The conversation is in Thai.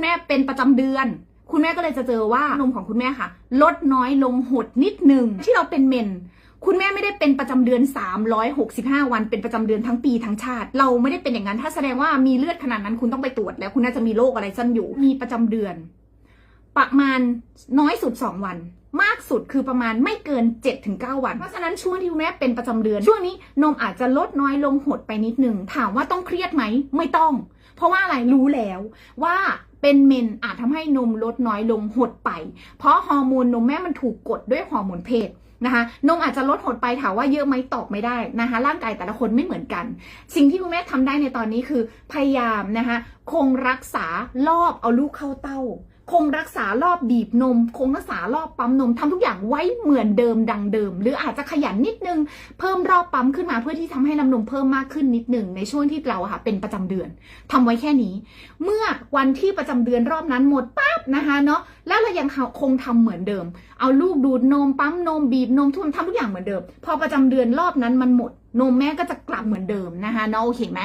คุณแม่เป็นประจำเดือน คุณแม่ก็เลยจะเจอว่านมของคุณแม่ค่ะ ลดน้อยลงหดนิดหนึ่งที่เราเป็นเมนคุณแม่ไม่ได้เป็นประจำเดือน 365 วันเป็นประจำเดือนทั้งปีทั้งชาติ เราไม่ได้เป็นอย่างนั้น ถ้าแสดงว่ามีเลือดขนาดนั้นคุณต้องไปตรวจแล้วคุณน่าจะมีโรคอะไรซ่อนอยู่ มีประจำเดือน ประมาณน้อยสุด 2 วัน มากสุดคือประมาณไม่เกิน 7-9 วัน เพราะฉะนั้นช่วงที่คุณแม่เป็นประจำเดือน ช่วงนี้นมอาจจะลดน้อยลงหดไปนิดนึงถามว่าต้องเครียดไหมไม่ต้อง เพราะว่าอะไรรู้แล้วว่า เป็นเมนอาจทำให้นมลดน้อยลงหดไป เพราะฮอร์โมนนมแม่มันถูกกดด้วยฮอร์โมนเพศนะคะนมอาจจะลดหดไปถามว่าเยอะไหมตอบไม่ได้นะคะ ร่างกายแต่ละคนไม่เหมือนกัน สิ่งที่คุณแม่ทำได้ในตอนนี้คือ พยายามนะคะคงรักษารอบเอาลูกเข้าเต้า คงรักษารอบบีบนม คงรักษารอบปั๊มนมทำทุกอย่างไว้เหมือนเดิมดังเดิม หรืออาจจะขยันนิดนึง เพิ่มรอบปั๊มขึ้นมาเพื่อที่ทำให้น้ำนมเพิ่มมากขึ้นนิดหนึ่งในช่วงที่เราค่ะเป็นประจำเดือนทำไว้แค่นี้ เมื่อวันที่ประจำเดือนรอบนั้นหมดปั๊บนะคะเนาะแล้วเรายังคงทำเหมือนเดิม เอาลูกดูดนมปั๊มนมบีบนมทุ่มทำทุกอย่างเหมือนเดิม พอประจำเดือนรอบนั้นมันหมดนมแม่ก็จะกลับเหมือนเดิมนะคะเนาะโอเคไหม